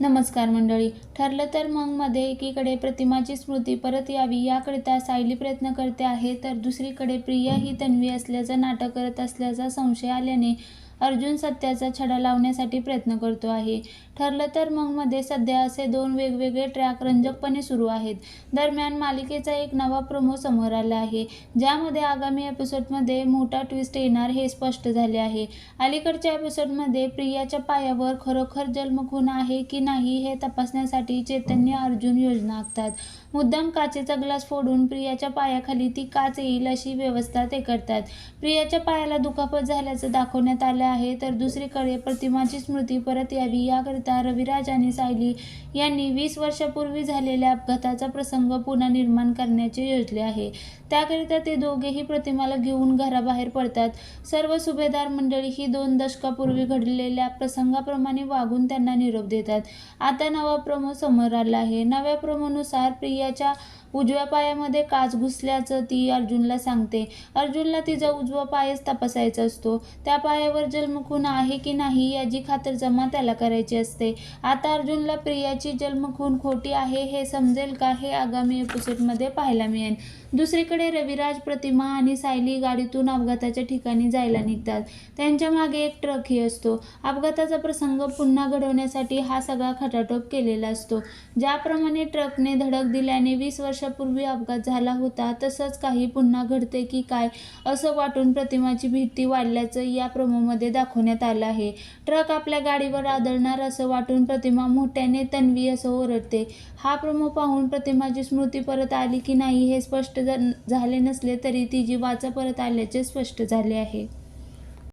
नमस्कार मंडळी. ठरलं तर मग मध्ये एकीकडे प्रतिमाची स्मृती परत यावी याकरिता सायली प्रयत्न करते आहे तर दुसरीकडे प्रिया ही तन्वी असल्याचं नाटक करत असल्याचा संशय आल्याने अर्जुन सत्याचा छडा लावण्यासाठी प्रयत्न करतो आहे. ठरलं तर मग मध्ये सध्या असे दोन वेगवेगळे ट्रॅक रंजकपणे सुरू आहेत. दरम्यान मालिकेचा एक नवा प्रोमो समोर आला आहे. ज्यामध्ये आगामी एपिसोडमध्ये मोठा ट्विस्ट येणार हे स्पष्ट झाले आहे. अलीकडच्या एपिसोडमध्ये प्रियाच्या पायावर खरोखर जन्मखून आहे की नाही हे तपासण्यासाठी चैतन्य अर्जुन योजना आखतात. मुद्दाम काचेचा ग्लास फोडून प्रियाच्या पायाखाली ती काच येईल अशी व्यवस्था ते करतात. प्रियाच्या पायाला दुखापत झाल्याचं दाखवण्यात आलं आहे तर दुसरीकडे प्रतिमाची स्मृती परत यावी. याकरिता रविराज आणि सायली यांनी वीस वर्षापूर्वी झालेल्या अपघाताचा प्रसंग पुन्हा निर्माण करण्याचे योजले आहे. त्याकरिता ते दोघेही प्रतिमाला घेऊन घराबाहेर पडतात. सर्व सुभेदार मंडळी ही दोन दशकापूर्वी घडलेल्या प्रसंगाप्रमाणे वागून त्यांना निरोप देतात. आता नवा प्रमो समोर आला आहे. नव्या प्रमोनुसार प्रियाच्या उजव्या पायामध्ये काच घुसल्याचं ती अर्जुनला सांगते. अर्जुनला तिचा उजवा पायच तपासायचा असतो. त्या पायावर जन्मखून आहे की नाही याची खातरजमा त्याला करायची असते. आता अर्जुनला प्रियाची जन्मखून खोटी आहे हे समजेल का हे आगामी एपिसोडमध्ये पाहायला मिळेल. दुसरीकडे रविराज प्रतिमा आणि सायली गाडीतून अपघाताच्या ठिकाणी जायला निघतात. त्यांच्या मागे एक ट्रकही असतो. अपघाताचा प्रसंग पुन्हा घडवण्यासाठी हा सगळा खटाटोप केलेला असतो. ज्याप्रमाणे ट्रकने धडक दिल्याने वीस वर्ष वर्षापूर्वी अपघात झाला होता. तसंच काही पुन्हा घडते की काय असं वाटून प्रतिमाची भीती वाढल्याचं या प्रोमोमध्ये दाखवण्यात आलं आहे. ट्रक आपल्या गाडीवर आदळणार असं वाटून प्रतिमा मोठ्याने तन्वी असं ओरडते. हा प्रोमो पाहून प्रतिमाची स्मृती परत आली की नाही हे स्पष्ट झाले नसले तरी तिची वाचा परत आल्याचे स्पष्ट झाले आहे.